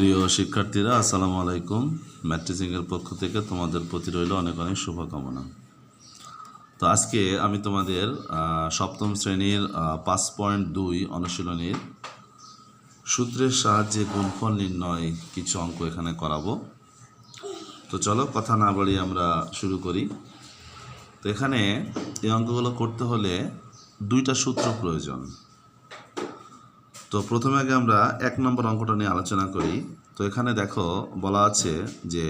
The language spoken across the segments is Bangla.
প্রিয় শিক্ষার্থীরা, আসসালামু আলাইকুম। ম্যাট্রিজিংয়ের পক্ষ থেকে তোমাদের প্রতি রইল অনেক অনেক শুভকামনা। তো আজকে আমি তোমাদের সপ্তম শ্রেণির পাঁচ পয়েন্ট দুই অনুশীলনীর সূত্রের সাহায্যে গুণফল নির্ণয় কিছু অঙ্ক এখানে করাবো। তো চলো কথা না বাড়িয়ে আমরা শুরু করি। তো এখানে এই অঙ্কগুলো করতে হলে দুইটা সূত্র প্রয়োজন। তো প্রথমে আগে আমরা এক নম্বর অঙ্কটা নিয়ে আলোচনা করি। তো এখানে দেখো, বলা আছে যে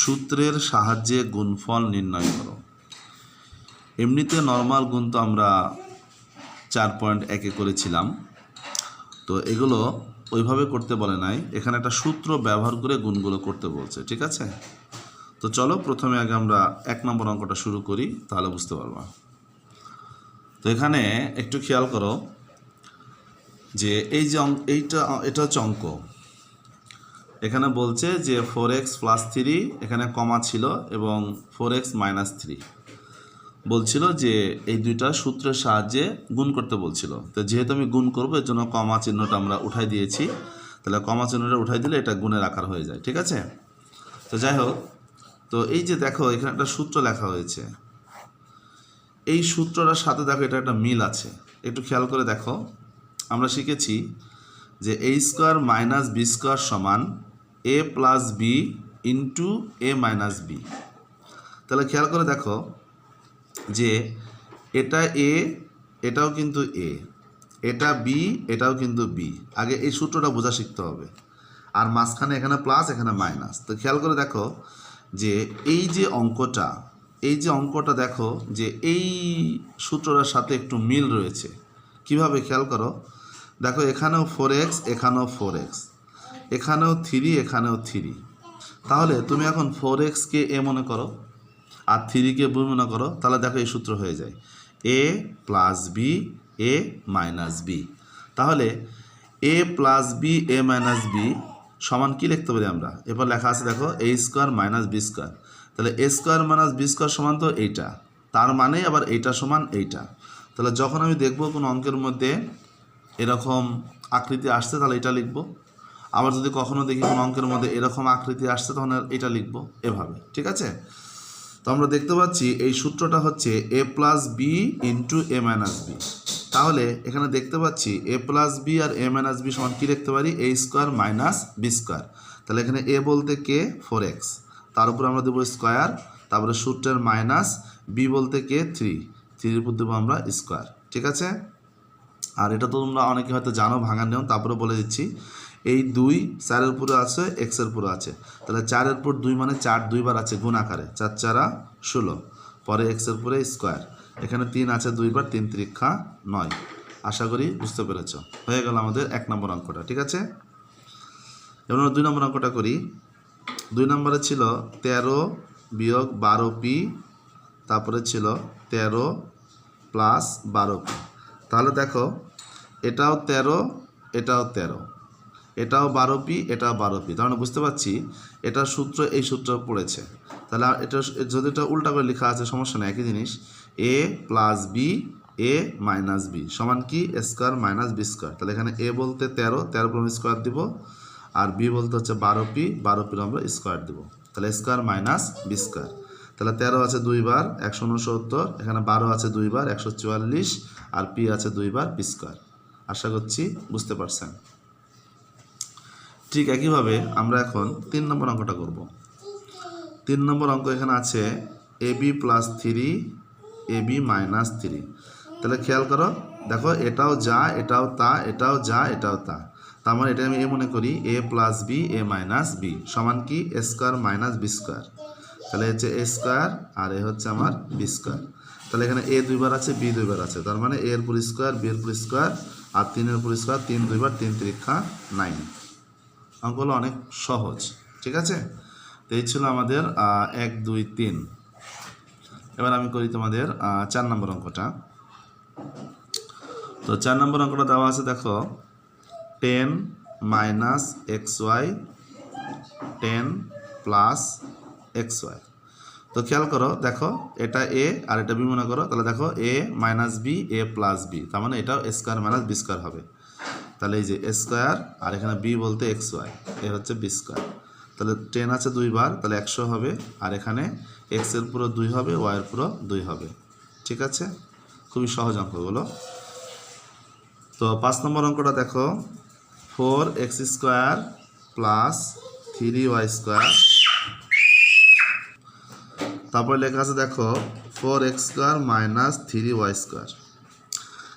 সূত্রের সাহায্যে গুণফল নির্ণয় করো। এমনিতে নর্মাল গুণ তো আমরা চার পয়েন্ট একে করেছিলাম। তো এগুলো ওইভাবে করতে বলে নাই। এখানে একটা সূত্র ব্যবহার করে গুণগুলো করতে বলছে, ঠিক আছে? তো চলো, প্রথমে আগে আমরা এক নম্বর অঙ্কটা শুরু করি, তাহলে বুঝতে পারবা। তো এখানে একটু খেয়াল করো যে এই যে এইটা, এটা হচ্ছে অঙ্ক। এখানে বলছে যে ফোর এক্স প্লাস থ্রি এখানে কমা ছিল এবং ফোর এক্স মাইনাস থ্রি বলছিল যে এই দুইটা সূত্রের সাহায্যে গুণ করতে বলছিল। তো যেহেতু আমি গুণ করব, এর জন্য কমা চিহ্নটা আমরা উঠাই দিয়েছি। তাহলে কমা চিহ্নটা উঠাই দিলে এটা গুণের আকার হয়ে যায়, ঠিক আছে? তো যাই হোক, তো এই যে দেখো, এখানে একটা সূত্র লেখা হয়েছে। এই সূত্রটার সাথে দেখো, এটা একটা মিল আছে। একটু খেয়াল করে দেখো। আমরা শিখেছি যে A square minus B square সমান A plus B into A minus B তাহলে খেয়াল করে দেখো যে এটা এ এটাও কিন্তু এ এটা বি এটাও কিন্তু বি আগে এই সূত্রটা বোঝা শিখতে হবে। আর মাঝখানে এখানে প্লাস এখানে মাইনাস তো খেয়াল করে দেখো যে এই যে অঙ্কটা, এই যে অঙ্কটা দেখো যে এই সূত্রটার সাথে একটু মিল রয়েছে। কীভাবে? খেয়াল করো। দেখো, এখানেও ফোর এক্স এখানেও ফোর এক্স এখানেও থ্রি এখানেও থ্রি তাহলে তুমি এখন ফোর এক্সকে এ মনে করো আর থ্রিকে বি মনে করো, তাহলে দেখো এই সূত্র হয়ে যায়। A plus B A minus B তাহলে A plus B A minus B সমান কি লিখতে পারি আমরা? এবার লেখা আছে দেখো A square minus B square তাহলে A square minus B square সমান তো এইটা। তার মানে আবার এইটা সমান এইটা। তাহলে যখন আমি দেখব কোনো অঙ্কের মধ্যে এরকম আকৃতি আসছে, তাহলে এটা লিখব। আবার যদি কখনো দেখি কোনো অঙ্কের মধ্যে এরকম আকৃতি আসছে তখন এটা লিখব এভাবে, ঠিক আছে? তো আমরা দেখতে পাচ্ছি এই সূত্রটা হচ্ছে A plus B into A minus B তাহলে এখানে দেখতে পাচ্ছি এ প্লাস বি আর এ মাইনাস বি সমান কী লিখতে পারি? A square minus B square তাহলে এখানে এ বলতে কে? ফোর এক্স তার উপর আমরা দেবো স্কোয়ার তারপরে সূত্রের মাইনাস বি বলতে কে? থ্রি থ্রির উপর দেবো আমরা স্কোয়ার ঠিক আছে? আর এটা তো তোমরা অনেকে হয়তো জানো, ভাঙার নিয়ম তারপরে বলে দিচ্ছি। এই দুই চারের উপরে আছে এক্সের উপরে আছে। তাহলে চারের উপর দুই মানে চার দুইবার আছে গুণ আকারে। চার চারা ষোলো। পরে এক্সের উপরে স্কোয়ার এখানে তিন আছে দুইবার, তিন ত্রিক্ষা নয়। আশা করি বুঝতে পেরেছ। হয়ে গেল আমাদের এক নম্বর অঙ্কটা, ঠিক আছে? এবার আমরা দুই নম্বর অঙ্কটা করি। দুই নম্বরে ছিল তেরো বিয়োগ বারো পি, তারপরে ছিল তেরো প্লাস বারো পি। তাহলে দেখো, এটাও তেরো এটাও তেরো। এটাও বারো পি, এটাও বারো পি। তার বুঝতে পারছি এটার সূত্র এই সূত্র পড়েছে। তাহলে এটা যদি এটা উল্টা করে লেখা আছে, সমস্যা নেই, একই জিনিস। A plus B, A minus B. সমান কি? Square minus B square. তাহলে এখানে এ বলতে তেরো তেরো পর স্কোয়ার দিব। আর বি বলতে হচ্ছে বারো পি, বারো পির আমরা স্কোয়ার দিব। তাহলে স্কোয়ার মাইনাস বি স্কোয়ার। তাহলে তেরো আছে দুইবার একশো উনসত্তর, এখানে বারো আছে দুইবার একশো চুয়াল্লিশ, আর পি আছে দুইবার পি স্কোয়ার। আশা করছি বুঝতে পারছেন। ঠিক একইভাবে আমরা এখন তিন নম্বর অঙ্কটা করব। তিন নম্বর অঙ্ক এখানে আছে A B plus three, A B minus three. তাহলে খেয়াল করো, দেখো এটাও যা, এটাও তা, এটাও যা, এটাও তা। তার মানে এটা আমি এ মনে করি, A plus B, A minus B. সমান কি? A square minus B square. তাহলে হচ্ছে এ স্কোয়ার আর এ হচ্ছে আমার বি স্কোয়ার তাহলে এখানে এ দুইবার আছে বি দুইবার আছে। তার মানে এর পুর স্কোয়ার বি এর পুর স্কোয়ার আর তিনের পুর স্কোয়ার তিন দুইবার তিন ত্রিক্ষা নাইন অঙ্কগুলো অনেক সহজ, ঠিক আছে? তো এই ছিল আমাদের এক, দুই, তিন। এবার আমি করি তোমাদের চার নম্বর অঙ্কটা। তো চার নম্বর অঙ্কটা দেওয়া আছে, দেখো ten minus X Y ten plus X Y তো খেয়াল করো, দেখো, এটা এ আর এটা বি মনে করো, তাহলে দেখো A minus B A plus B তার মানে এটাও স্কোয়ার মাইনাস বি স্কোয়ার হবে। তাহলে এই যে স্কোয়ার আর এখানে বি বলতে এক্স ওয়াই এ হচ্ছে বি স্কোয়ার তাহলে টেন আছে দুইবার, তাহলে একশো হবে, আর এখানে এক্সের পুরো দুই হবে ওয়াইয়ের পুরো দুই হবে। ঠিক আছে? খুবই সহজ অঙ্কগুলো। তো পাঁচ নম্বর অঙ্কটা দেখো four X square plus three Y square তারপরে লেখা আছে, দেখো four X square minus three Y square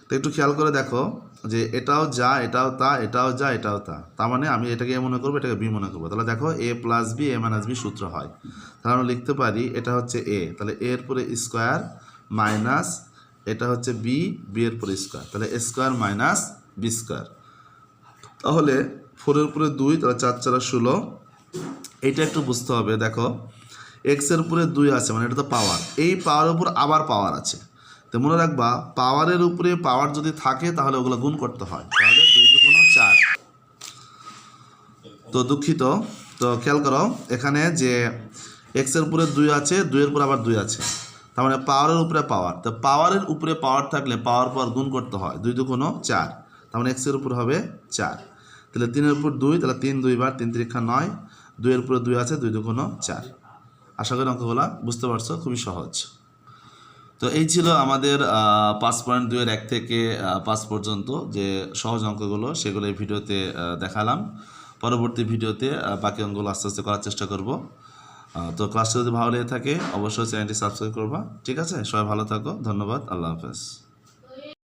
তো একটু খেয়াল করে দেখো যে এটাও যা, এটাও তা, এটাও যা, এটাও তা। তার মানে আমি এটাকে এ মনে করব, এটাকে বি মনে করব। তাহলে দেখো A plus B A minus B সূত্র হয়। তাহলে আমরা লিখতে পারি, এটা হচ্ছে এ তাহলে এর পরে স্কোয়ার মাইনাস এটা হচ্ছে বি বি এর পরে স্কোয়ার তাহলে স্কোয়ার মাইনাস বি স্কোয়ার তাহলে ফোরের উপরে দুই, তাহলে চার, চারা, ষোলো। এটা একটু বুঝতে হবে, দেখো। এক্সের উপরে দুই আছে মানে এটা তো পাওয়ার এই পাওয়ারের উপর আবার পাওয়ার আছে। তো মনে রাখবা পাওয়ারের উপরে পাওয়ার যদি থাকে, তাহলে ওগুলো গুণ করতে হয়। তাহলে দুই দুগুণ চার। তো দুঃখিত। তো খেয়াল করো, এখানে যে এক্সের উপরে দুই আছে, দুইয়ের উপর আবার দুই আছে। তার মানে পাওয়ারের উপরে পাওয়ার তো পাওয়ারের উপরে পাওয়ার থাকলে পাওয়ার পাওয়ার গুণ করতে হয়। দুই দুগুণ চার। তার মানে এক্সের উপর হবে চার। তাহলে তিনের উপর দুই, তাহলে তিন দুইবার তিন তিরিক্ষা নয়। দুইয়ের উপরে দুই আছে, দুই দুগুণ চার। আশা করি অঙ্কগুলো বুঝতে পারছ, খুবই সহজ। তো এই ছিল আমাদের পাঁচ পয়েন্ট দুইয়ের এক থেকে পাঁচ পর্যন্ত যে সহজ অঙ্কগুলো, সেগুলো এই ভিডিওতে দেখালাম। পরবর্তী ভিডিওতে বাকি অঙ্কগুলো আস্তে আস্তে করার চেষ্টা করব। তো ক্লাসটা যদি ভালো লেগে থাকে, অবশ্যই চ্যানেলটি সাবস্ক্রাইব করবা। ঠিক আছে? সবাই ভালো থাকো। ধন্যবাদ। আল্লাহ হাফেজ।